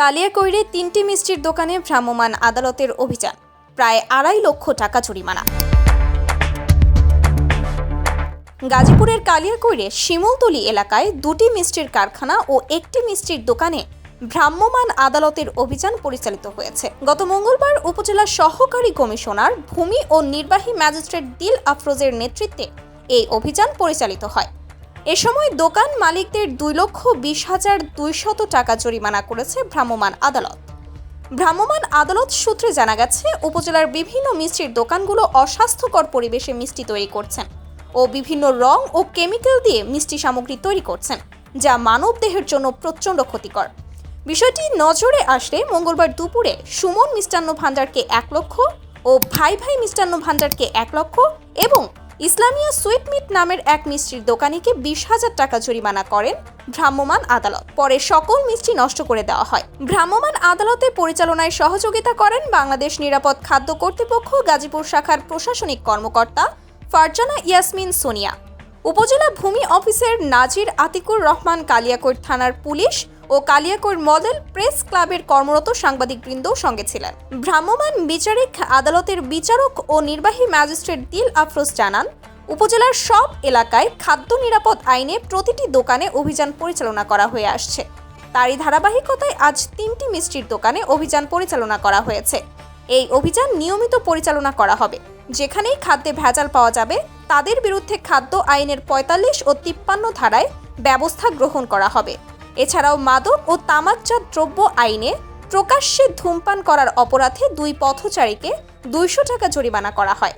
কালিয়াকৈরে তিনটি মিষ্টির দোকানে ভ্রাম্যমাণ আদালতের অভিযান, প্রায় আড়াই লক্ষ টাকা জরিমানা। গাজীপুরের কালিয়াকৈরে শিমুলতলি এলাকায় দুটি মিষ্টির কারখানা ও একটি মিষ্টির দোকানে ভ্রাম্যমাণ আদালতের অভিযান পরিচালিত হয়েছে। গত মঙ্গলবার উপজেলা সহকারী কমিশনার, ভূমি ও নির্বাহী ম্যাজিস্ট্রেট দিল আফরোজের নেতৃত্বে এই অভিযান পরিচালিত হয়। এ সময় দোকান মালিকদের দুই লক্ষ বিশ হাজার দুইশত টাকা জরিমানা করেছে ভ্রাম্যমাণ আদালত। ভ্রাম্যমাণ আদালত সূত্রে জানা গেছে, উপজেলার বিভিন্ন মিষ্টির দোকানগুলো অস্বাস্থ্যকর পরিবেশে মিষ্টি তৈরি করছেন ও বিভিন্ন রং ও কেমিক্যাল দিয়ে মিষ্টি সামগ্রী তৈরি করছেন, যা মানবদেহের জন্য প্রচণ্ড ক্ষতিকর। বিষয়টি নজরে আসলে মঙ্গলবার দুপুরে সুমন মিষ্টান্ন ভাণ্ডারকে এক লক্ষ ও ভাই ভাই মিষ্টান্ন ভাণ্ডারকে এক লক্ষ এবং ইসলামিয়া সুইটমিট নামের এক মিষ্টির দোকানিকে বিশ হাজার টাকা জরিমানা করেন ভ্রাম্যমাণ আদালত। পরে সকল মিষ্টি নষ্ট করে দেওয়া হয়। ভ্রাম্যমাণ আদালতে পরিচালনায় সহযোগিতা করেন বাংলাদেশ নিরাপদ খাদ্য কর্তৃপক্ষ, গাজীপুর শাখার প্রশাসনিক কর্মকর্তা ফারজানা ইয়াসমিন সোনিয়া। উপজেলা ভূমি অফিসের নাজির আতিকুর রহমান কালিয়াকৈর থানার পুলিশ ও কালিয়াকৈর মডেল প্রেস ক্লাবের কর্মরত সাংবাদিকবৃন্দও সঙ্গে ছিলেন। ভ্রাম্যমাণ বিচারিক আদালতের বিচারক ও নির্বাহী ম্যাজিস্ট্রেট দিল আফরোজ জানান, উপজেলার সব এলাকায় খাদ্য নিরাপদ আইনে প্রতিটি দোকানে অভিযান পরিচালনা করা হয়ে আসছে। তারই ধারাবাহিকতায় আজ তিনটি মিষ্টির দোকানে অভিযান পরিচালনা করা হয়েছে। এই অভিযান নিয়মিত পরিচালনা করা হবে। যেখানেই খাদ্যে ভেজাল পাওয়া যাবে, তাদের বিরুদ্ধে খাদ্য আইনের পঁয়তাল্লিশ ও তিপ্পান্ন ধারায় ব্যবস্থা গ্রহণ করা হবে। এছাড়াও মাদক ও তামাকজাত দ্রব্য আইনে প্রকাশ্যে ধূমপান করার অপরাধে দুই পথচারীকে দুইশো টাকা জরিমানা করা হয়।